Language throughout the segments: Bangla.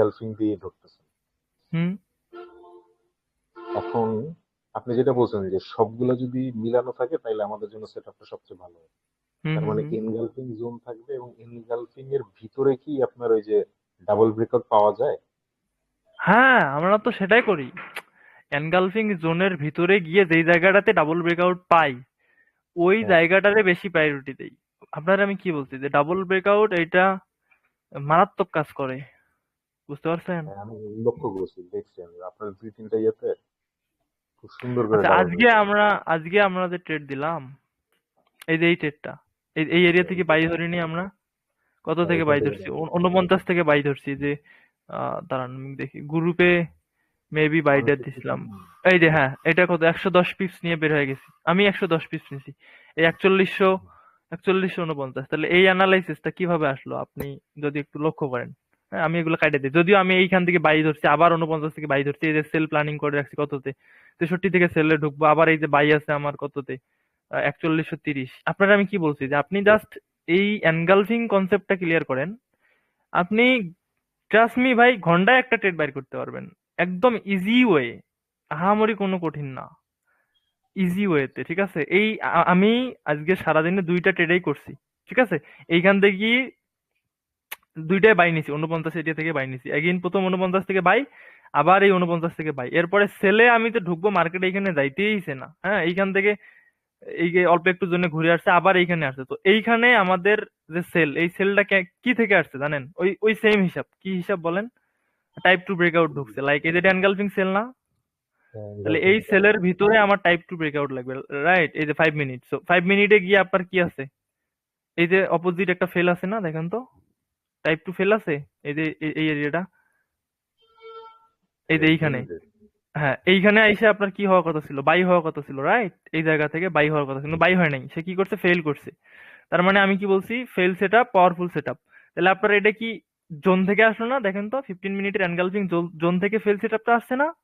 এনগালফিং দিয়ে হুম। এখন আপনি যেটা বলছেন যে সবগুলো যদি মিলানো থাকে তাহলে আমাদের জন্য সেটআপটা সবচেয়ে ভালো হয়। তার মানে এনগালফিং জোন থাকবে এবং এনগালফিং এর ভিতরে কি আপনার ওই যে ডাবল ব্রেকআউট পাওয়া যায়? হ্যাঁ আমরা তো সেটাই করি। এনগালফিং জোনের ভিতরে গিয়ে যেই জায়গাটাতে ডাবল ব্রেকআউট পাই ওই হ্যাঁ। জায়গাটারে বেশি প্রায়োরিটি দেই। আপনার আমি কি বলছি? যে ডাবল ব্রেকআউট এটা মারাত্মক কাজ করে। বুঝতে পারছেন? হ্যাঁ, আমি লক্ষ্য করছি দেখছি আমি। আপনার দুই তিনটা ইয়েতে খুব সুন্দর করে আচ্ছা আজকে আমরা আজকে আমরা যে ট্রেড দিলাম এই যে এই ট্রেডটা এই এরিয়া থেকে বাই ধরিনি আমরা। কত হ্যাঁ, থেকে বাই ধরছি? উনপঞ্চাশ থেকে বাই ধরছি যে দাঁড়ান দেখি। গ্রুপে মেবি বাইটা দিছিলাম। এই যে হ্যাঁ এটা কত? একশো দশ পিপস নিয়ে বের হয়ে গেছি। আমি একশো দশ পিপস নিয়েছি এই একচল্লিশশো একচল্লিশশো উনপঞ্চাশ তাহলে এই অ্যানালাইসিসটা কীভাবে আসলো? আপনি যদি একটু লক্ষ্য করেন। আমি এগুলো কাটে দিই। যদিও আমি এইখান থেকে বাই ধরছি, আবার উনপঞ্চাশ থেকে বাই ধরছি, এই যে সেল প্ল্যানিং করে রাখছি কততে? তেষট্টি থেকে সেলে ঢুকবো, আবার এই যে বাই আছে আমার কততে? একচল্লিশশো তিরিশ। আপনারা আমি কি বলছি যে আপনি জাস্ট এই এনগালফিং কনসেপ্টটা ক্লিয়ার করেন, আপনি ট্রাস্ট মি ভাই, ঘন্টায় একটা ট্রেড বাইর করতে পারবেন। একদম ইজি ওয়ে আহামরি কোনো কঠিন না। ইজি ওয়েতে ঠিক আছে? এই আমি আজকে সারাদিনে দুইটা ট্রেডেই করছি, ঠিক আছে? এইখান থেকে দুইটাই বাই নিছি উনপঞ্চাশ এরিয়া থেকে বাই নিছি। এগেইন প্রথম উনপঞ্চাশ থেকে বাই আবার এই উনপঞ্চাশ থেকে বাই এরপরে সেলে আমি তো ঢুকবো মার্কেটে এখানে যাইতেইছে না। হ্যাঁ এইখান থেকে এই যে অল্প একটু জন্য ঘুরে আসছে আবার এইখানে আসছে। তো এইখানে আমাদের যে সেল এই সেলটা কি থেকে আসছে জানেন? ওই ওই সেম হিসাব। কি হিসাব বলেন? টাইপ টু ব্রেকআউট ঢুকছে। লাইক এই যে এনগালফিং সেল না? তাহলে এই সেলের ভিতরে আমার টাইপ টু ব্রেকআউট লাগবে। রাইট এই যে ফাইভ মিনিট সো ফাইভ মিনিটে গিয়ে আপনার কি আছে? এই যে অপোজিট একটা ফেল আছে না দেখেন তো? টাইপ টু ফেল আছে? এই যে এই- এরিয়াটা এই যে এইখানে। হ্যাঁ এইখানে এসে আপনার কি হওয়ার কথা ছিল? বাই হওয়ার কথা ছিল রাইট এই জায়গা থেকে বাই হওয়ার কথা ছিল। বাই হয় নাই। সে কি করছে? ফেল করছে। তার মানে আমি কি বলছি? Sell set up powerful set up তাহলে আপনার এটা কি জোন থেকে আসলো না? দেখেন তো ফিফটিন মিনিটের এনগালফিং জোন থেকে ফেল সেট আপটা আসছে না?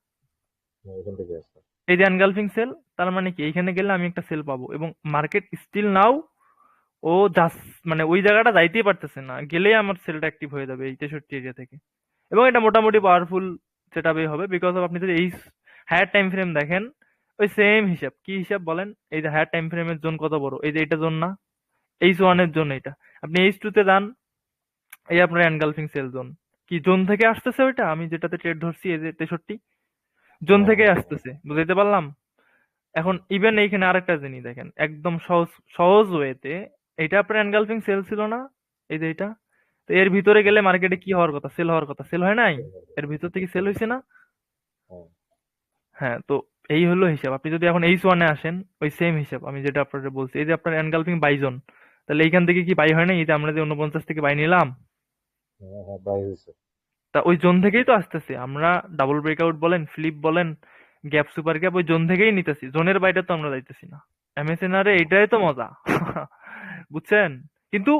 এই যে এনগালফিং সেল তার মানে কি? এইখানে গেলে আমি একটা সেল পাবো। এবং মার্কেট স্টিল নাও ও মানে ওই জায়গাটা যাইতেই পারতেছে না। গেলেই আমার সেলটা অ্যাক্টিভ হয়ে যাবে এই তেষট্টি এরিয়া থেকে। এবং এটা মোটামুটি পাওয়ারফুল সেট আপই হবে বিকজ অফ আপনি যদি এই হায়ার টাইম ফ্রেম দেখেন ওই সেম হিসাব। কি হিসাব বলেন? এই যে হায়ার টাইম ফ্রেমের জোন কত বড়? এই যে এটা জোন না? এইচ ওয়ানের জোন এটা। আপনি এইচ টু তে যান এই আপনার এনগালফিং সেল জোন কি জোন থেকে আসতেছে ওইটা? আমি যেটাতে ট্রেড ধরছি এই যে তেষট্টি। জোন থেকে আসতেছে বুঝাইতে পারলাম? এখন ইভেন এইখানে আরেকটা জিনিস দেখেন একদম সহজ সহজ ওয়েতে এটা আপনার এনগালফিং সেল ছিল না? এই যে এটা তো এর ভিতরে গেলে মার্কেটে কি হওয়ার কথা? সেল হওয়ার কথা। সেল হয় নাই? এর ভিতর থেকে সেল হয়েছে না? হ্যাঁ। হ্যাঁ তো এই হলো হিসাব। আপনি যদি এখন এইচ ওয়ানে আসেন ওই সেম হিসাব আমি যেটা আপনাদের বলছি। এই যে আপনার এনগালফিং বাইজন তাহলে এইখান থেকে কি বাই হয় না এই যে আমরা যে উনপঞ্চাশ থেকে বাই নিলাম? হ্যাঁ হ্যাঁ বাই তা ওই জোন থেকেই তো আসতেছে। আমরা ডাবল ব্রেকআউট বলেন ফ্লিপ বলেন গ্যাপ সুপার গ্যাপ ওই জোন থেকেই নিতেছি। জোনের বাইরে তো আমরা যাইতেছি না। এমএসএনআর এ এটাই তো মজা। বুঝছেন? কিন্তু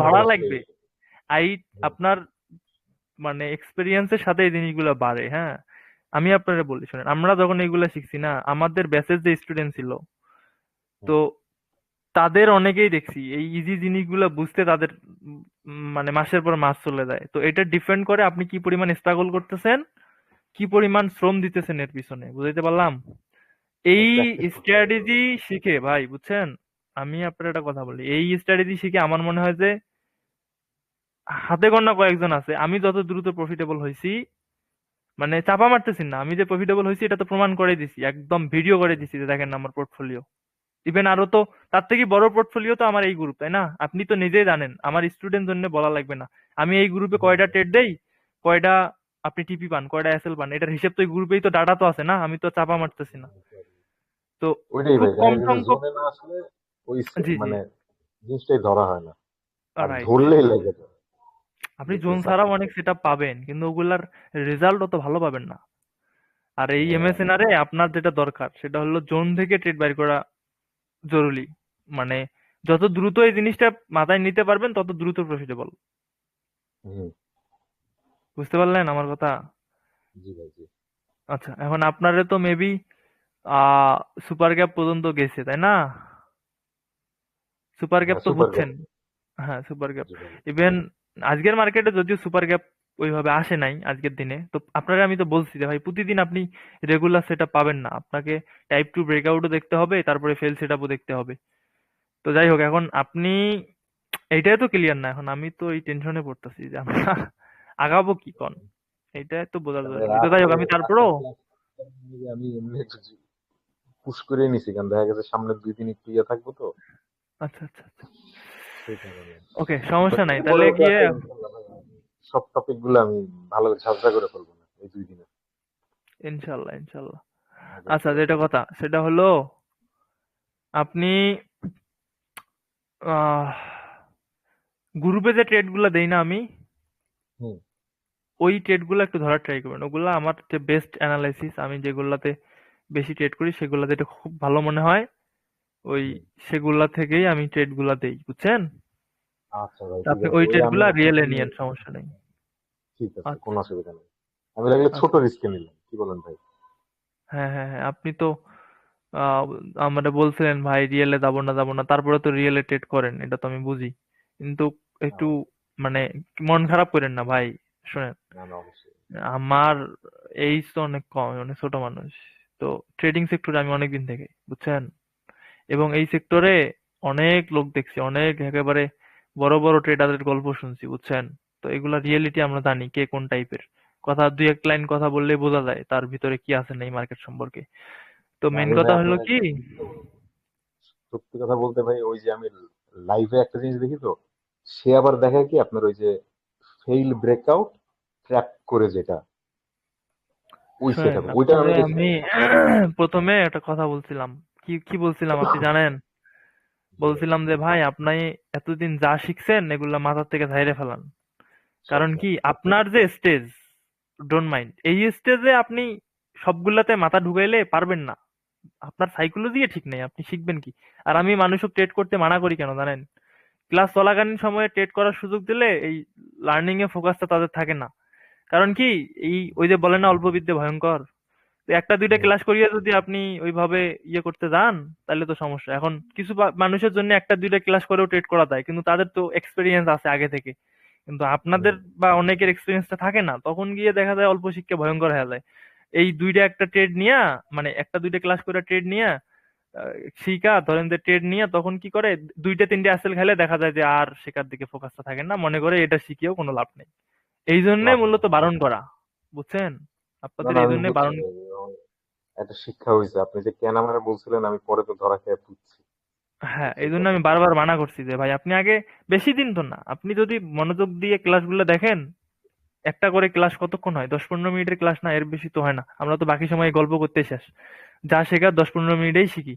ধরা লাগবে। আই আপনার মানে এক্সপেরিয়েন্সের সাথে এই জিনিসগুলো বাড়ে হ্যাঁ? আমি আপনারা বলি শুনেন আমরা যখন এগুলা শিখছি না আমাদের ব্যাচের যে স্টুডেন্ট ছিল তো তাদের অনেকেই দেখছি এই ইজি জিনিসগুলো বুঝতে তাদের মানে মাসের পর মাস চলে যায়। তো এটা ডিপেন্ড করে আপনি কি পরিমাণ স্ট্রাগল করতেছেন কি পরিমাণ শ্রম দিতেছেন এর পিছনে বুঝাইতে পারলাম? এই স্ট্র্যাটেজি শিখে ভাই বুঝছেন? আমি আপনার একটা কথা বলি। এই স্ট্র্যাটেজি শিখে আমার মনে হয় যে হাতে গোনা কয়েকজন আছে। আমি যত দ্রুত প্রফিটেবল হয়েছি মানে চাপা মারতেছি না। আমি যে প্রফিটেবল হয়েছি এটা তো প্রমাণ করে দিছি। একদম ভিডিও করে দিছি যে দেখেন আমার পোর্টফোলিও ইভেন আরও তো তার থেকে বড় পোর্টফোলিও তো আমার এই গ্রুপ তাই না? আপনি তো নিজেই জানেন আমার স্টুডেন্ট জন্য বলা লাগবে না। আমি এই গ্রুপে কয়টা ট্রেড দেই কয়টা আপনি টিপি পান কয়টা এসএল পান এটার হিসেব তো এই গ্রুপেই তো ডাটা তো আছে না? আমি তো চাপা মারতেছি না। তো খুব কম সংখ্যক ওই। মানে জিনিসটাই ধরা হয় না। ধরলেই লেগে যায় আপনি জোন ছাড়াও অনেক সেটআপ পাবেন কিন্তু ওগুলার রেজাল্ট অত ভালো পাবেন না। আর এই হ্যাঁ। এমএসএনআর এ আপনার যেটা দরকার সেটা হলো জোন থেকে ট্রেড বাইর করা জরুরি। মানে যত দ্রুত এই জিনিসটা মাথায় নিতে পারবেন তত দ্রুত প্রফিটেবল বুঝতে পারলেন আমার কথা? আচ্ছা এখন আপনারে তো মেবি আহ সুপার গ্যাপ পর্যন্ত গেছে তাই না? সুপার গ্যাপ তো বুঝছেন হ্যাঁ সুপার গ্যাপ ইভেন আজকের মার্কেটে যদিও সুপার গ্যাপ ওইভাবে আসে নাই আজকের দিনে তো আপনারা আমি তো বলছি যে ভাই প্রতিদিন আপনি রেগুলার সেটআপ পাবেন না। আপনাকে টাইপ টু ব্রেকআউটও দেখতে হবে তারপরে ফেল সেটআপও দেখতে হবে। তো যাই হোক এখন আপনি এইটাই তো ক্লিয়ার না। এখন আমি তো এই টেনশনে পড়তেছি যে আমরা আগাবো কি কোন? এইটাই তো বোঝা জরুরি তো যাই হোক আমি তারপরেও আমি পুশ করে নিছি কারণ দেখা গেছে সামনের দুই দিন একটু ইয়ে থাকব তো। আচ্ছা আচ্ছা আচ্ছা। ওকে সমস্যা নাই। তাহলে গিয়ে সব টপিকগুলো আমি ভালো করে ঝাপসা করে ফেলব না এই দুই দিনে। ইনশাল্লাহ ইনশাল্লাহ আচ্ছা যেটা কথা সেটা হলো আপনি গ্রুপে যে ট্রেডগুলা দেই না আমি ওই ট্রেডগুলো একটু ধরার ট্রাই করবেন। ওগুলা আমার যে বেস্ট অ্যানালাইসিস আমি যেগুলাতে বেশি ট্রেড করি সেগুলাতে এটা খুব ভালো মনে হয়। ওই সেগুলা থেকেই আমি ট্রেডগুলা দেই বুঝছেন? আচ্ছা আপনি ওই ট্রেডগুলা রিয়েলে নিয়েন সমস্যা নেই। ঠিক আছে আচ্ছা। কোনো অসুবিধা নেই। আমি লাগলে ছোট আচ্ছা রিস্কে নিলাম কি বলেন ভাই? হ্যাঁ হ্যাঁ হ্যাঁ আপনি তো আমারে বলছিলেন ভাই রিয়েলে যাব না যাব না। তারপরে তো রিয়েলে ট্রেড করেন এটা তো আমি বুঝি। কিন্তু একটু হ্যাঁ মানে মন খারাপ করেন না ভাই শুনেন। আমার এইজ তো অনেক কম অনেক ছোট মানুষ। তো ট্রেডিং সেক্টরে আমি অনেকদিন থেকে বুঝছেন? এবং এই সেক্টরে অনেক লোক দেখছি অনেক একেবারে বড় বড় ট্রেডারের গল্প শুনছি বুঝছেন? তো এগুলা রিয়েলিটি আমরা জানি কে কোন টাইপের কথা দুই এক লাইন কথা বললে বোঝা যায় তার ভিতরে কি আছে না এই মার্কেট সম্পর্কে। তো মেন কথা হলো কি? সত্যি কথা বলতে ভাই ওই যে আমি লাইভে একটা জিনিস দেখি তো সে আবার দেখায় কি আপনার ওই যে ফেইল ব্রেকআউট ট্র্যাপ করে যেটা। ওই সেটা ওইটা আমি প্রথমে একটা কথা বলছিলাম। কি কি বলছিলাম আপনি জানেন? বলছিলাম যে, ভাই, আপনি এতদিন যা শিখছেন, এগুলা মাথার থেকে ঝাইরে ফেলান। কারণ কি, আপনার যে স্টেজ ডোন্ট মাইন্ড এই স্টেজে আপনি সবগুলাতে মাথা ঢুকাইলে পারবেন না। আপনার সাইকোলজি ঠিক নেই, আপনি শিখবেন কি? আর আমি মানুষকে ট্রেড করতে মানা করি কেন, জানেন? ক্লাস চলাকালীন সময়ে ট্রেড করার সুযোগ দিলে এই লার্নিং এ ফোকাসটা তাদের থাকে না। কারণ কি, এই, ওই যে বলে না অল্প বিদ্যে ভয়ঙ্কর? একটা দুইটা ক্লাস করিয়ে যদি আপনি ওইভাবে ইয়ে করতে যান তাহলে তো সমস্যা। এখন কিছু মানুষের জন্য একটা দুইটা ক্লাস করেও ট্রেড করা যায় কিন্তু তাদের তো এক্সপিরিয়েন্স আছে আগে থেকে। কিন্তু আপনাদের বা অনেকের এক্সপিরিয়েন্সটা থাকে না তখন গিয়ে দেখা যায় অল্প শিক্ষা ভয়ঙ্কর হয়ে যায়। এই দুইটা একটা ট্রেড নিয়া মানে একটা দুইটা ক্লাস করে ট্রেড নিয়া শিখা ধরেন যে ট্রেড নিয়ে তখন কি করে দুইটা তিনটে আসেল খেলে দেখা যায় যে আর শেখার দিকে ফোকাসটা থাকে না মনে করে এটা শিখিয়েও কোনো লাভ নেই। এই জন্য মূলত বারণ করা বুঝছেন? আপনাদের এই জন্য বারণ একটা শিক্ষা হয়েছে। আপনি যে কেন আমার বলছিলেন, আমি পরে তো ধরা খেয়ে পুচ্ছি হ্যাঁ এই জন্য আমি বারবার মানা করছি যে, ভাই, আপনি আগে বেশি দিন তো না, আপনি যদি মনোযোগ দিয়ে ক্লাসগুলো দেখেন, একটা করে ক্লাস কতক্ষণ হয়? দশ পনেরো মিনিটের ক্লাস না, এর বেশি তো হয় না। আমরা তো বাকি সময় গল্প করতে শেষ। যা শেখার দশ পনেরো মিনিটেই শিখি।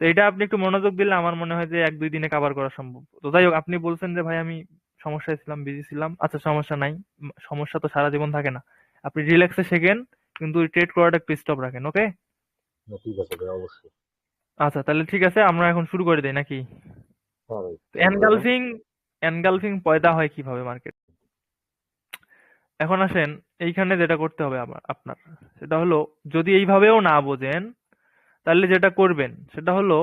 তো এটা আপনি একটু মনোযোগ দিলে আমার মনে হয় যে, এক দুই দিনে কভার করা সম্ভব। তো যাই হোক, আপনি বলছেন যে, ভাই, আমি সমস্যায় ছিলাম বিজি ছিলাম। আচ্ছা সমস্যা নাই। সমস্যা তো সারা জীবন থাকে না। আপনি রিল্যাক্সে শেখেন। কিন্তু ট্রেড করাটা একটু স্টপ রাখেন ওকে ঠিক আছে ভাই অবশ্যই। আচ্ছা তাহলে ঠিক আছে আমরা এখন শুরু করে দিই নাকি? হ্যাঁ এনগালফিং এনগালফিং পয়দা হয় কীভাবে মার্কেট এখন আসেন এইখানে যেটা করতে হবে আমার আপনার সেটা হলো যদি এইভাবেও না বোঝেন তাহলে যেটা করবেন সেটা হলো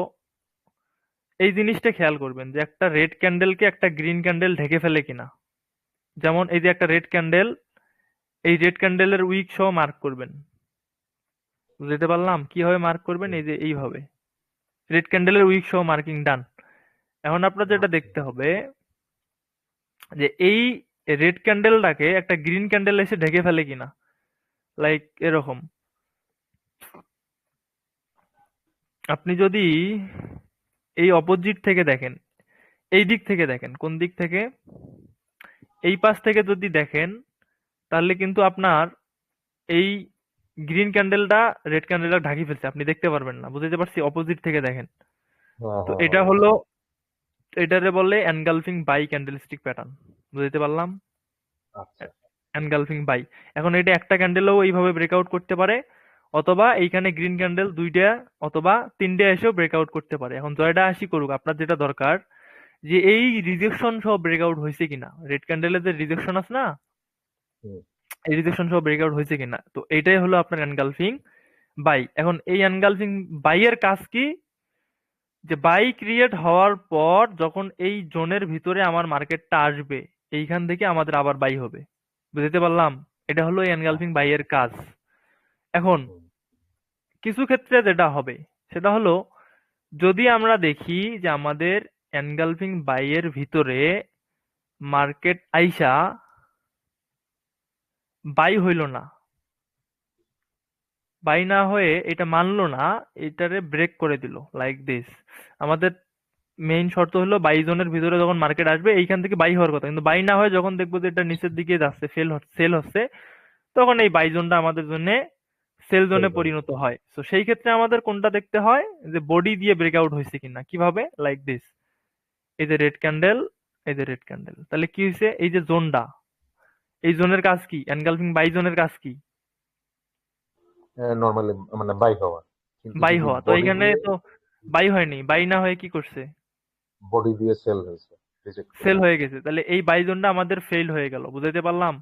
এই জিনিসটা খেয়াল করবেন যে একটা রেড ক্যান্ডেলকে একটা গ্রিন ক্যান্ডেল ঢেকে ফেলে কিনা। যেমন এই যে একটা রেড ক্যান্ডেল এই রেড ক্যান্ডেলের উইক সহ মার্ক করবেন। বুঝতে পারলাম? কীভাবে মার্ক করবেন? এই যে এইভাবে। রেড ক্যান্ডেলের উইক সহ মার্কিং ডান এখন আপনার যেটা দেখতে হবে যে এই রেড ক্যান্ডেলটাকে একটা গ্রিন ক্যান্ডেল এসে ঢেকে ফেলে কিনা। লাইক এরকম। আপনি যদি এই অপোজিট থেকে দেখেন এই দিক থেকে দেখেন কোন দিক থেকে? এই পাশ থেকে যদি দেখেন তাহলে কিন্তু আপনার এই গ্রিন ক্যান্ডেলটা রেড ক্যান্ডেলটা ঢাকি ফেলছে। আপনি দেখতে পারবেন না। বুঝতে পারছি? অপোজিট থেকে দেখেন। তো এটা হলো এটারে বলে এনগালফিং বাই ক্যান্ডেলস্টিক প্যাটার্ন বুঝতে পারলাম? আচ্ছা। এনগালফিং বাই এখন এটা একটা ক্যান্ডেলও এইভাবে ব্রেকআউট করতে পারে অথবা এইখানে গ্রিন ক্যান্ডেল দুইটা অথবা তিনটে এসেও ব্রেকআউট করতে পারে। এখন জয়টা আসি করুক আপনার যেটা দরকার যে এই রিজেকশন সহ ব্রেকআউট হয়েছে কিনা। রেড ক্যান্ডেলের যে রিজেকশন আছে না রিজেকশন সহ ব্রেকআউট হয়েছে কিনা? তো এটাই হলো আপনার এনগালফিং বাই এখন এই এনগালফিং বাই এর কাজ কি? যে বাই ক্রিয়েট হওয়ার পর যখন এই জোনের ভিতরে আমার মার্কেটটা আসবে এইখান থেকে আমাদের আবার বাই হবে। বুঝতে পারলাম? এটা হলো এনগালফিং বাইয়ের কাজ। এখন কিছু ক্ষেত্রে যেটা হবে সেটা হলো যদি আমরা দেখি যে আমাদের এনগালফিং বাইয়ের ভিতরে মার্কেট আইসা বাই হইল না। বাই না হয়ে এটা মানলো না এটারে ব্রেক করে দিল লাইক দিস আমাদের মেইন শর্ত হলো বাই জোনের ভিতরে যখন মার্কেট আসবে এইখান থেকে বাই হওয়ার কথা। কিন্তু বাই না হয়ে যখন দেখব যে এটা নিচের দিকে যাচ্ছে ফেল সেল হচ্ছে তখন এই বাই জোনটা আমাদের জন্য সেল জোনে পরিণত হয়। তো সেই ক্ষেত্রে আমাদের কোনটা দেখতে হয়? যে বডি দিয়ে ব্রেকআউট হয়েছে কিনা। কীভাবে? লাইক দিস এই যে রেড ক্যান্ডেল এই যে রেড ক্যান্ডেল তাহলে কি হয়েছে? এই যে জোনটা। এই জোনের কাজ কি? এনগালফিং বাই জোনের কাজ কি? নর্মালি মানে বাই হওয়া। বাই হওয়া। তো দিয়ে- তো বাই হয়নি। বাই না হয়ে কি করছে? বডি দিয়ে সেল হয়েছে রিজেক্ট সেল হয়ে গেছে। তাহলে এই বাই জোনটা আমাদের ফেইল হয়ে গেল বুঝাইতে পারলাম?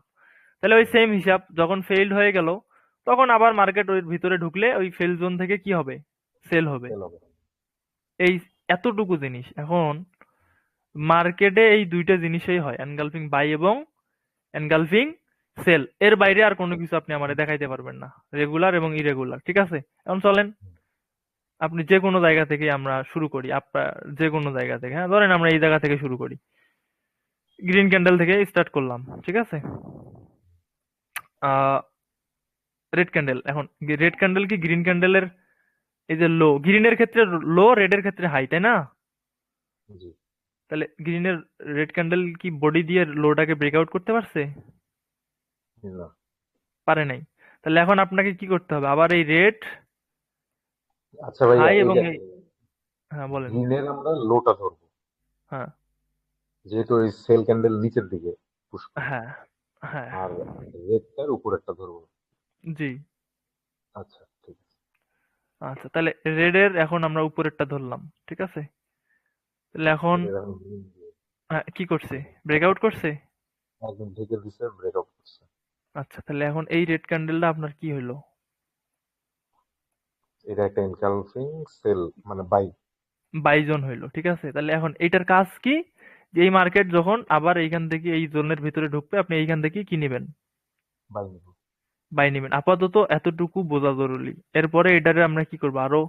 তাহলে ওই সেম হিসাব যখন ফেইল হয়ে গেল তখন আবার মার্কেট ওই ভিতরে ঢুকলে ওই ফেল জোন থেকে কি হবে? সেল হবে। এই এতটুকু জিনিস। এখন মার্কেটে এই দুইটা জিনিসই হয় এনগালফিং বাই এবং এনগালফিং সেল এর বাইরে আর কোনো কিছু আপনি আমারে দেখাইতে পারবেন না। রেগুলার এবং ইরেগুলার ঠিক আছে? এখন চলেন। আপনি যে কোনো জায়গা থেকে আমরা শুরু করি। আপনার যে কোনো জায়গা থেকে হ্যাঁ? ধরেন আমরা এই জায়গা থেকে শুরু করি। গ্রিন ক্যান্ডেল থেকে স্টার্ট করলাম, ঠিক আছে? রেড ক্যান্ডেল এখন রেড ক্যান্ডেল কি গ্রিন ক্যান্ডেলের এই যে লো গ্রিনের ক্ষেত্রে লো রেডের ক্ষেত্রে হাই তাই না? তাহলে গ্রিনের রেড ক্যান্ডেল কি বডি দিয়ে লোটাকে ব্রেকআউট করতে পারছে? না। পারে নাই। তাহলে এখন আপনাকে কি করতে হবে? আবার এই রেড আচ্ছা ভাই হাই এবং এই হ্যাঁ বলেন। গ্রিনের আমরা লোটা ধরবো। হ্যাঁ। যেহেতু ওই সেল ক্যান্ডেল নিচের দিকে করে। হ্যাঁ হ্যাঁ। আর রেডটার উপরেরটা ধরবো। জি। আচ্ছা ঠিক আছে। আচ্ছা তাহলে রেডের এখন আমরা উপরেরটা ধরলাম ঠিক আছে? তাহলে এখন কি করছে? ব্রেকআউট করছে? একদম ঢেকে দিছে ব্রেকআউট করছে। আচ্ছা তাহলে এখন এই রেড ক্যান্ডেলটা আপনার কি হলো এটা একটা এনকালফিং সেল মানে বাই বাইজন হইল ঠিক আছে? তাহলে এখন এইটার কাজ কি? যে এই মার্কেট যখন আবার এইখান থেকে এই জোনের ভিতরে ঢুকবে আপনি এইখান থেকে কি নেবেন? বাই নেব। বাই নেবেন। আপাতত এতটুকু বোঝা জরুরি। এরপরে এটারে আমরা কি করব? আরও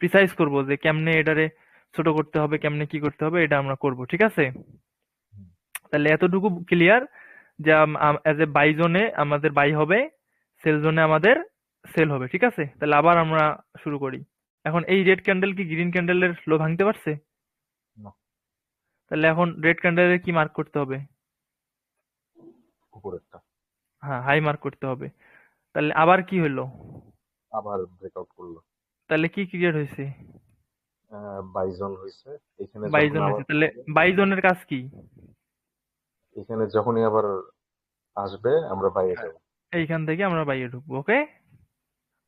প্রিসাইজ করব যে কেমনে এটারে ছোট করতে হবে কেমনে কি করতে হবে এটা আমরা করব ঠিক আছে? তাহলে এতটুকু ক্লিয়ার যে অ্যাজ এ বাই জোনে আমাদের বাই হবে সেল জোনে আমাদের সেল হবে ঠিক আছে? তাহলে আবার আমরা শুরু করি। এখন এই রেড ক্যান্ডেল কি গ্রিন ক্যান্ডেলের লো ভাঙতে পারছে? তাহলে এখন রেড ক্যান্ডেলের কি মার্ক করতে হবে? উপরেরটা। হ্যাঁ হাই মার্ক করতে হবে। তাহলে আবার কি হলো? আবার ব্রেকআউট করল। তাহলে কি ক্রিয়েট হয়েছে? বাইজন হয়েছে। এখানে বাইজন তাহলে বাইজনের কাজ কি? এখানে যখনই আবার আসবে আমরা বাইরে হ্যাঁ। যাব। এইখান থেকে আমরা বাইরে ঢুকবো ওকে?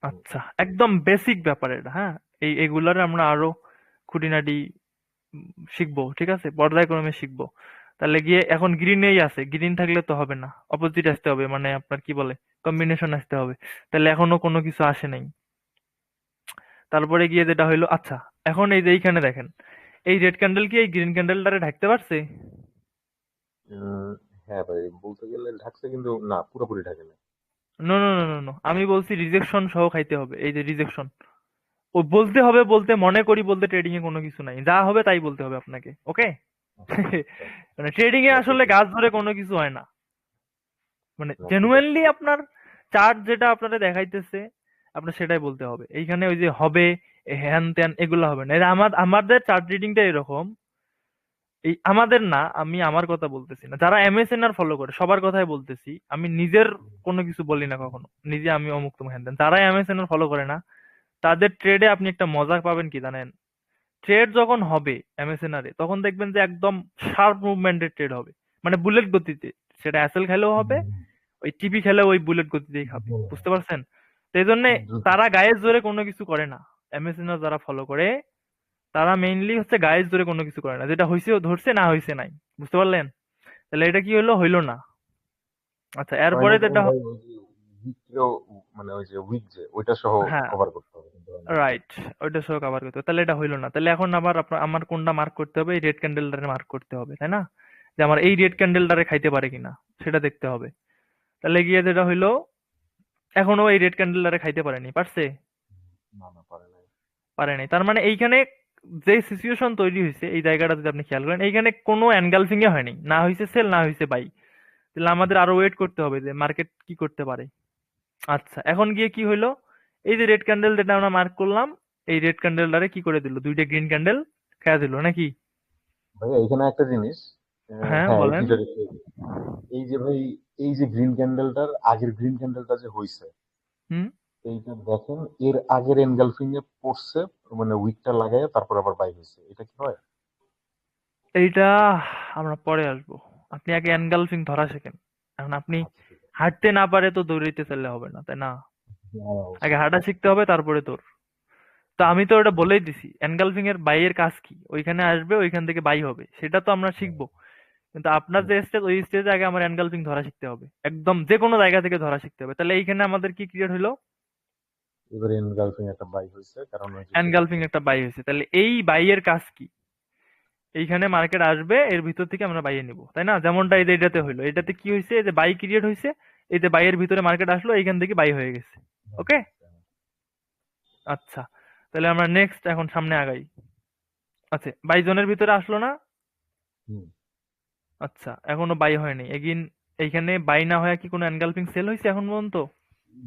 আচ্ছা একদম বেসিক ব্যাপার এটা হ্যাঁ? এই এগুলার আমরা আরও খুঁটিনাটি শিখব ঠিক আছে? পর্যায়ক্রমে শিখব। তাহলে গিয়ে এখন গ্রিনেই আছে গ্রিন থাকলে তো হবে না। অপোজিট আসতে হবে মানে আপনার কি বলে? কম্বিনেশন আসতে হবে। তাহলে এখনও কোনো কিছু আসে নাই। তারপরে গিয়ে যেটা হইল আচ্ছা এখন এই যে এইখানে দেখেন এই রেড ক্যান্ডেল কি এই গ্রিন ক্যান্ডেলটারে ঢাকতে পারছে? হ্যাঁ ভাই বলতে গেলে ঢাকছে কিন্তু না পুরোপুরি ঢাকে না। নো নো নো নো আমি বলছি রিজেকশন সহ খাইতে হবে এই যে রিজেকশন ও বলতে হবে বলতে মনে করি বলতে ট্রেডিং এ কোনো কিছু নাই। যা হবে তাই বলতে হবে আপনাকে ওকে মানে ট্রেডিং এ আসলে গাছ ধরে কোনো কিছু হয় না। মানে না, জেনুইনলি আপনার চার্ট যেটা আপনারা দেখাইতেছে আপনার সেটাই বলতে হবে। এইখানে ওই যে হবে হ্যান ত্যান এগুলো হবে না। আমার আমাদের চার্ট রিডিংটা এরকম। এই আমাদের না আমি আমার কথা বলতেছি না। যারা এমএসএন আর ফলো করে সবার কথাই বলতেছি। আমি নিজের কোনো কিছু বলি না কখনো। নিজে আমি অমুক তুম হ্যান ত্যান। যারা এমএসএন আর ফলো করে না তাদের ট্রেডে আপনি একটা মজা পাবেন কি জানেন? ট্রেড যখন হবে এমএসএন এ তখন দেখবেন যে একদম শার্প মুভমেন্টের ট্রেড হবে। মানে বুলেট গতিতে। সেটা অ্যাসেল খেলেও হবে ওই টিপি খেলেও ওই বুলেট গতিতেই খাবে বুঝতে পারছেন? এই জন্য তারা গায়ের জোরে কোনো কিছু করে না। যারা ফলো করে তারা মেইনলি হচ্ছে গায়ের জোরে কোনো কিছু করে না। যেটা হয়েছে ধরছে না হয়েছে নাই। বুঝতে পারলেন? তাহলে এটা কি হলো হইল না। আচ্ছা এরপরে যেটা যে উইককেও মানে ওই যে উইক যে ওইটা সহ হ্যাঁ। কভার করতে হবে। রাইট ওইটা সহ কভার করতে হবে। তাহলে এটা হইল না। তাহলে এখন আবার আপনার আমার কোনটা মার্ক করতে হবে? এই রেড ক্যান্ডেলটারে মার্ক করতে হবে তাই না? যে আমার এই রেড ক্যান্ডেলটারে খাইতে পারে কিনা সেটা দেখতে হবে। তাহলে গিয়ে যেটা হইল এখনও এই রেড ক্যান্ডেলটারে খাইতে পারেনি পারছে? না না পারে নাই। পারে নাই তার মানে এইখানে যে সিচুয়েশন তৈরি হয়েছে এই জায়গাটা যদি আপনি খেয়াল করেন এইখানে কোনো এনগালফিং এ হয়নি। না হয়েছে সেল না হয়েছে বাই তাহলে আমাদের আরও ওয়েট করতে হবে যে মার্কেট কি করতে পারে। আচ্ছা এখন গিয়ে কি হইল? এই যে রেড ক্যান্ডেল যেটা আমরা মার্ক করলাম এই রেড ক্যান্ডেলটারে কি করে দিল? দুইটা গ্রিন ক্যান্ডেল খেয়া দিল নাকি? ভাইয়া এখানে একটা জিনিস হ্যাঁ, বলেন। দিই। এই যে ভাই এই যে গ্রিন ক্যান্ডেলটার আগের গ্রিন ক্যান্ডেলটা যে হইছে হুম। এইটা দেখেন এর আগের এনগালফিং এ পড়ছে মানে উইকটা লাগায় তারপর আবার বাই হয়েছে এটা কি হয়? এইটা আমরা পরে আসব। আপনি আগে এনগালফিং ধরা শেখেন। এখন আপনি আচ্ছা। হাঁটতে না পারে তো দৌড়াইতে চাইলে হবে না তাই না? হ্যাঁ, আগে হাঁটা শিখতে হবে তারপরে তোর তো আমি তো ওটা বলেই দিছি এনগালফিং এর বাইয়ের কাজ কি? ওইখানে আসবে ওইখান থেকে বাই হবে। সেটা তো আমরা শিখব। কিন্তু আপনার যে স্টেজ ওই স্টেজে আগে আমার এনগালফিং ধরা শিখতে হবে। একদম যে কোনো জায়গা থেকে ধরা শিখতে হবে। তাহলে এইখানে আমাদের কি ক্রিয়েট হলো? এবারে এনগালফিং একটা বাই হয়েছে কারণ এনগালফিং একটা বাই হয়েছে। তাহলে এই বাইয়ের কাজ কি? এইখানে মার্কেট আসবে এর ভিতর থেকে আমরা বাইয়ে নিব তাই না? যেমনটা এই যে এটাতে হইল এটাতে কি হয়েছে? এই যে বাই ক্রিয়েট হয়েছে এই যে বাইয়ের ভিতরে মার্কেট আসলো এইখান থেকে বাই হয়ে গেছে। ওকে আচ্ছা। তাহলে আমরা নেক্সট এখন সামনে আগাই। আচ্ছা বাই জোনের ভিতরে আসলো না? হুম। আচ্ছা এখনও বাই হয়নি। এগিন এইখানে বাই না হয়ে কি কোনো এনগালফিং সেল হয়েছে এখন পর্যন্ত?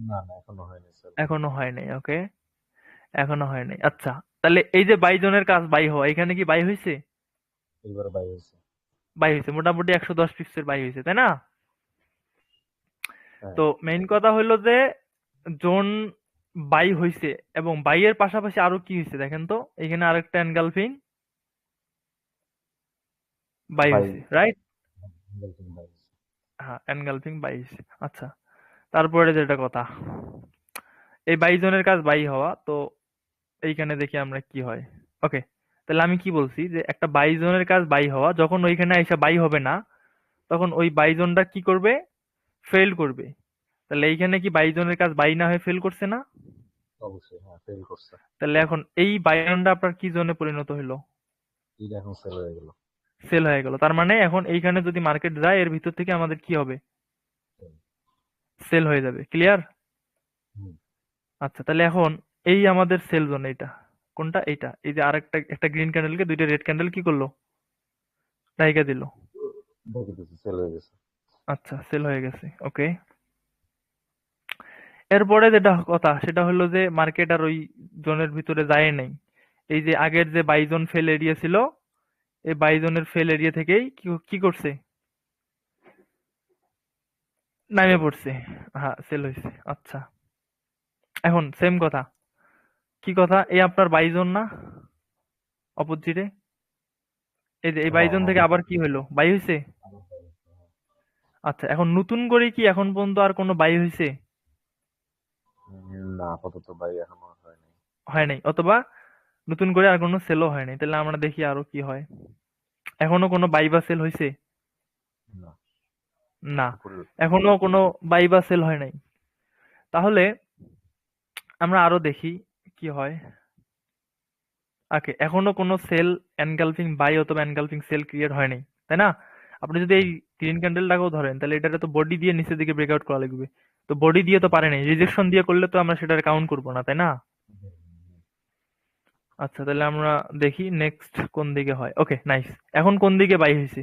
না না এখনও হয়নি স্যার এখনও হয় নাই ওকে এখনও হয়নি আচ্ছা। তাহলে এই যে বাই জোনের কাজ বাই হওয়া এখানে কি বাই হয়েছে? এইবার বাই হয়েছে। বাই হয়েছে মোটামুটি একশো দশ পিক্সের বাই হয়েছে তাই না? হ্যাঁ। তো মেইন কথা হলো যে জোন বাই হয়েছে এবং বাইয়ের পাশাপাশি আরও কি হয়েছে দেখেন তো? এখানে আরেকটা এনগালফিং বাই। হয়েছে রাইট এনগালফিং বাই হ্যাঁ এনগালফিং আচ্ছা। তারপরে যেটা কথা এই কাজ বাই হওয়া তো এইখানে দেখি আমরা কি হয়। ওকে তাহলে আমি কি বলছি যে একটা কাজ বাই হওয়া যখন ওইখানে এসে বাই হবে না তখন ওই কি করবে? ফেল করবে। তাহলে এইখানে কি বাই জোনের কাজ বাই না হয়ে ফেল করছে না? অবশ্যই হ্যাঁ ফেল করছে। তাহলে এখন এই বাই জোনটা আপনার কি জোনে পরিণত হলো এটা এখন সেল হয়ে গেল। সেল হয়ে গেল। তার মানে এখন এইখানে যদি মার্কেট যায় এর ভিতর থেকে আমাদের কি হবে? সেল হয়ে যাবে। ক্লিয়ার আচ্ছা তাহলে এখন এই আমাদের সেল জোন এইটা। কোনটা? এইটা। এই যে আরেকটা একটা গ্রিন ক্যান্ডেলকে দুইটা রেড ক্যান্ডেল কি করল? ডাইকা দিল। সেল হয়ে গেছে। আচ্ছা সেল হয়ে গেছে। ওকে এরপরে যেটা কথা সেটা হলো যে মার্কেট আর ওই জোনের ভিতরে যায় নাই। এই যে আগের যে বাইজন ফেল এরিয়া ছিল এই বাইজনের ফেল এরিয়া থেকেই কি করছে? নামে পড়ছে। হ্যাঁ সেল হয়েছে। আচ্ছা। এখন সেম কথা। কি কথা? এই আপনার বাইজন না? অপোজিটে এই যে এই হ্যাঁ, বাইজন থেকে হ্যাঁ। আবার কি হলো বাই হয়েছে আচ্ছা এখন নতুন করে কি এখন পর্যন্ত আর কোনো বাই হয়েছে না আপাতত বাই এখনও হয়নি হয় নাই। অথবা নতুন করে আর কোনো সেলও হয় নাই। তাহলে আমরা দেখি আরও কি হয়। এখনও কোনো বাইবা সেল হয়েছে না। এখনও কোনো বাইবা সেল হয় নাই। তাহলে আমরা আরও দেখি কি হয়। ওকে এখনও কোনো সেল এনগালফিং বাই অথবা এনগালফিং সেল ক্রিয়েট হয় নাই তাই না? আপনি যদি এই গ্রিন ক্যান্ডেলটাকেও ধরেন তাহলে এটা তো বডি দিয়ে নিচের দিকে ব্রেকআউট করা লাগবে। তো বডি দিয়ে তো পারে নাই রিজেকশন দিয়ে করলে তো আমরা সেটা কাউন্ট করব না তাই না? আচ্ছা তাহলে আমরা দেখি নেক্সট কোন দিকে হয়। ওকে নাইস এখন কোন দিকে বাই হয়েছে?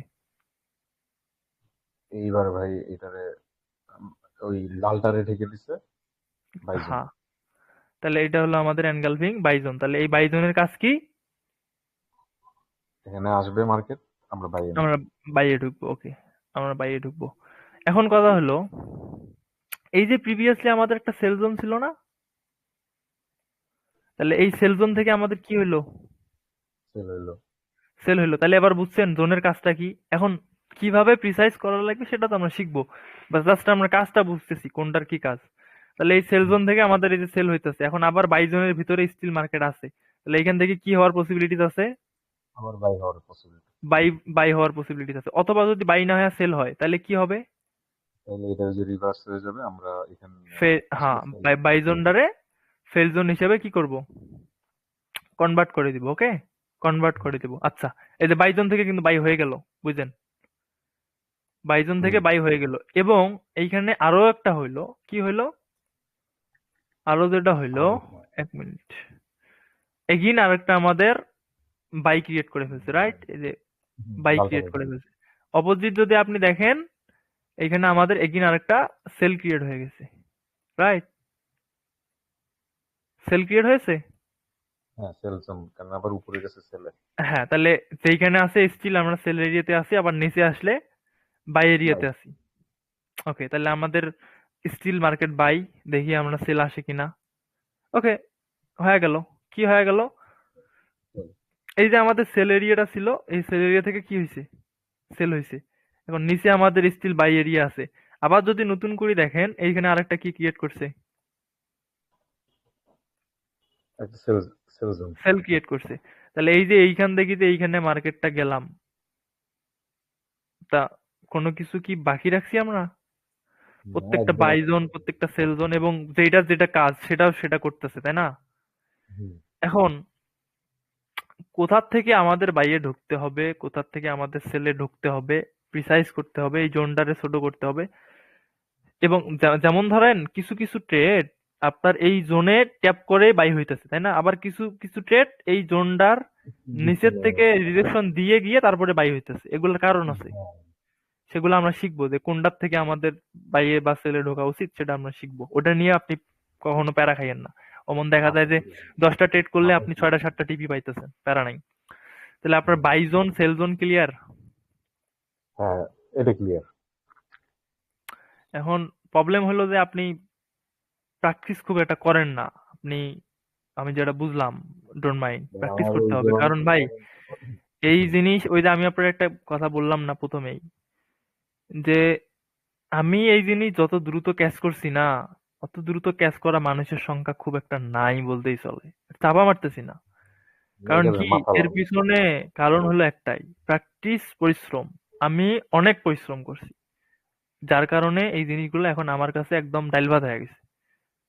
এইবার ভাই এটারে ওই লালটারে ঢেকে দিছে বাইজন। হ্যাঁ তাহলে এটা হলো আমাদের এনগালফিং বাইজন। তাহলে এই বাইজনের কাজ কি? এখানে আসবে মার্কেট আমরা বাই আমরা বাইরে ঢুকবো ওকে আমরা বাইরে ঢুকবো। এখন কথা হলো এই যে প্রিভিয়াসলি আমাদের একটা সেল জোন ছিল না তাহলে এই সেল জোন থেকে আমাদের কি হলো সেল হইল। সেল হলো তাহলে এবার বুঝছেন জোনের কাজটা কি? এখন কীভাবে প্রিসাইজ করা লাগবে সেটা তো আমরা শিখব। বাস জাস্ট আমরা কাজটা বুঝতেছি কোনটার কি কাজ। তাহলে এই সেল জোন থেকে আমাদের এই যে সেল হইতেছে এখন আবার বাই জোনের ভিতরে স্টিল মার্কেট আছে। তাহলে এখান থেকে কি হওয়ার পসিবিলিটিস আছে? আবার বাই হওয়ার পসিবিলিটি বাই বাই হওয়ার পসিবিলিটিস আছে। অথবা যদি বাই না হয়ে সেল হয় তাহলে কি হবে? তাহলে এটা যে রিভার্স হয়ে যাবে আমরা এখানে হ্যাঁ বাই বাই জোনটারে ফেল জোন হিসেবে কি করব? কনভার্ট করে দিব ওকে কনভার্ট করে দিব আচ্ছা। এই যে বাই জোন থেকে কিন্তু বাই হয়ে গেল বুঝলেন বাইজন থেকে বাই হয়ে গেল। এবং এইখানে আরও একটা হইল কি হইল? আরও যেটা হইল এক মিনিট এগিন আরেকটা আমাদের বাই ক্রিয়েট করে ফেলছে রাইট এই যে বাই ক্রিয়েট করে ফেলছে। অপোজিট যদি আপনি দেখেন এখানে আমাদের এগিন আরেকটা সেল ক্রিয়েট হয়ে গেছে রাইট সেল ক্রিয়েট হয়েছে? হ্যাঁ সেলসন কারণ আবার উপরে গেছে সেলে হ্যাঁ তাহলে যেইখানে আছে স্টিল আমরা সেল এরিয়াতে আছি আবার নিচে আসলে বাই এরিয়াতে আছি। ওকে তাহলে আমাদের স্টিল মার্কেট বাই দেখি আমরা সেল আসে কিনা। ওকে হয়ে গেল। কি হয়ে গেল? এই যে আমাদের সেল এরিয়াটা ছিল এই সেল এরিয়া থেকে কি হয়েছে? সেল হয়েছে। এখন নিচে আমাদের স্টিল বাই এরিয়া আছে। আবার যদি নতুন করে দেখেন এইখানে আরেকটা কি ক্রিয়েট করছে? সেল ক্রিয়েট করছে। তাহলে এই যে এইখান থেকে যে এইখানে মার্কেটটা গেলাম। তা কোনো কিছু কি বাকি রাখছি আমরা? প্রত্যেকটা বাই জোন প্রত্যেকটা সেল জোন এবং যেটা যেটা কাজ সেটাও সেটা করতেছে তাই না? এখন কোথার থেকে আমাদের বাইরে ঢুকতে হবে কোথার থেকে আমাদের সেলে ঢুকতে হবে প্রিসাইজ করতে হবে এই জোনটারে ছোট করতে হবে। এবং যেমন ধরেন কিছু কিছু ট্রেড আপনার এই জোনে ট্যাপ করে বাই হইতেছে তাই না? আবার কিছু কিছু ট্রেড এই জোনটার নিচের থেকে রিজেকশন দিয়ে গিয়ে তারপরে বাই হইতেছে। এগুলোর কারণ আছে। সেগুলো আমরা শিখব যে কোনটার থেকে আমাদের বাইরে বা সেলে ঢোকা উচিত সেটা আমরা শিখব। ওটা নিয়ে আপনি কখনো প্যারা খাইয়েন না। অমন দেখা যায় যে দশটা ট্রেড করলে আপনি ছয়টা সাতটা টিপি পাইতেছেন প্যারা নাই। তাহলে আপনার buy zone sell zone clear হ্যাঁ এটা ক্লিয়ার এখন প্রবলেম হলো যে আপনি প্র্যাকটিস খুব একটা করেন না। আপনি আমি যেটা বুঝলাম ডোন্ট মাইন্ড প্র্যাকটিস করতে হবে। কারণ ভাই এই জিনিস ওই যে আমি আপনার একটা কথা বললাম না প্রথমেই যে আমি এই জিনিস যত দ্রুত ক্যাচ করছি না অত দ্রুত ক্যাচ করা মানুষের সংখ্যা খুব একটা নাই বলতেই চলে। চাপা মারতেছি না। কারণ কি? এর পিছনে কারণ হলো একটাই প্র্যাকটিস পরিশ্রম। আমি অনেক পরিশ্রম করছি। যার কারণে এই জিনিসগুলো এখন আমার কাছে একদম ডাইল ভাত হয়ে গেছে।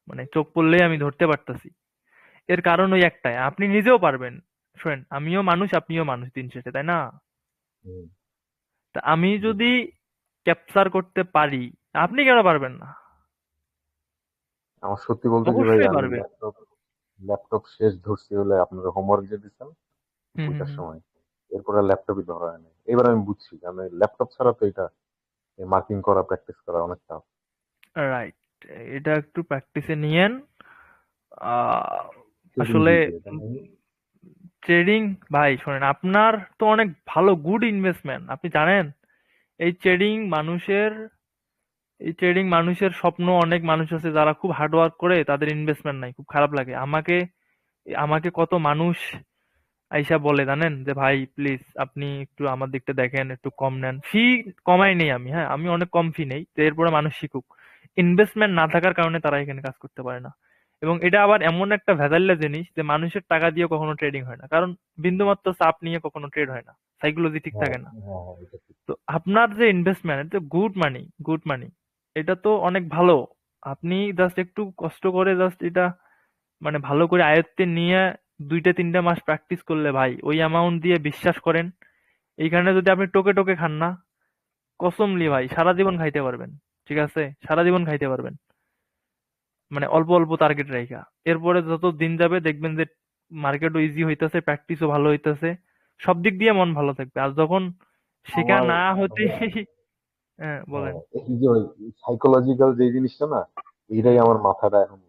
মানে চোখ পড়লেই আমি ধরতে পারতাছি। এর কারণ ওই একটাই আপনি নিজেও পারবেন। শোনেন আমিও মানুষ আপনিও মানুষ দিন শেষে তাই না? তা আমি যদি ক্যাপচার করতে পারি আপনি কেন পারবেন না? আমার সত্যি বলতে কি ভাই আমি। ল্যাপটপ শেষ ধরছি হলে আপনারা হোমওয়ার্ক যে দিচ্ছেন হুম, ওইটার সময়। এরপর ল্যাপটপই ধরা হয় না এবার আমি বুঝছি কারণ ল্যাপটপ ছাড়া তো এটা মার্কিং করা প্র্যাকটিস করা অনেক টাফ রাইট এটা একটু প্র্যাকটিসে নিয়েন। আসলে ট্রেডিং ভাই শোনেন আপনার তো অনেক ভালো গুড ইনভেস্টমেন্ট আপনি জানেন? এই ট্রেডিং মানুষের এই ট্রেডিং মানুষের স্বপ্ন অনেক মানুষ আছে যারা খুব হার্ড ওয়ার্ক করে তাদের ইনভেস্টমেন্ট নাই খুব খারাপ লাগে। আমাকে আমাকে কত মানুষ আইসা বলে জানেন? যে ভাই প্লিজ আপনি একটু আমার দিকটা দেখেন একটু কম নেন। ফি কমাই নেই আমি হ্যাঁ? আমি অনেক কম ফি নেই তো এরপরে মানুষ শিখুক। ইনভেস্টমেন্ট না থাকার কারণে তারা এখানে কাজ করতে পারে না। এবং এটা আবার এমন একটা ভেজাল্লা জিনিস যে মানুষের টাকা দিয়ে কখনো ট্রেডিং হয় না। কারণ বিন্দুমাত্র চাপ নিয়ে কখনো ট্রেড হয় না। সাইকোলজি ঠিক থাকে না। তো আপনার যে ইনভেস্টমেন্ট এটা গুড মানি গুড মানি এটা তো অনেক ভালো। আপনি জাস্ট একটু কষ্ট করে জাস্ট এটা মানে ভালো করে আয়ত্তে নিয়ে দুইটা তিনটা মাস প্র্যাকটিস করলে ভাই ওই অ্যামাউন্ট দিয়ে বিশ্বাস করেন। এইখানে যদি আপনি টোকে টোকে খান না কসমলি ভাই সারা জীবন খাইতে পারবেন। ঠিক আছে? সারা জীবন খাইতে পারবেন। মানে অল্প অল্প টার্গেট রাইখা। এরপরে যত দিন যাবে দেখবেন যে মার্কেটও ইজি হইতাছে প্র্যাকটিসও ভালো হইতাছে। সব দিক দিয়ে মন ভালো থাকবে। আর যখন শেখা না হতে হ্যাঁ বলেন। এই যে সাইকোলজিক্যাল যে জিনিসটা না এইটাই আমার মাথাটা এখন।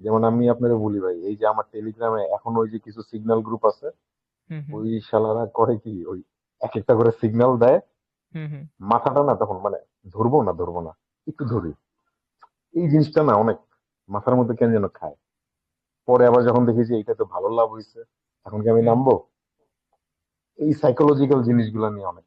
যেমন আমি আপনাকে বলি ভাই এই যে আমার টেলিগ্রামে এখন ওই যে কিছু সিগন্যাল গ্রুপ আছে ওই শালারা করে কি? ওই এক একটা করে সিগন্যাল দেয়। হুম হুম। মাথাটা না তখন মানে ধরবো না ধরবো না, একটু ধরি। এই জিনিসটা না অনেক মাথার মধ্যে কেন যেন খায়। পরে আবার যখন দেখি যে এটা তো ভালো লাভ হয়েছে এখন কি আমি নামবো? এই সাইকোলজিক্যাল জিনিসগুলো নিয়ে অনেক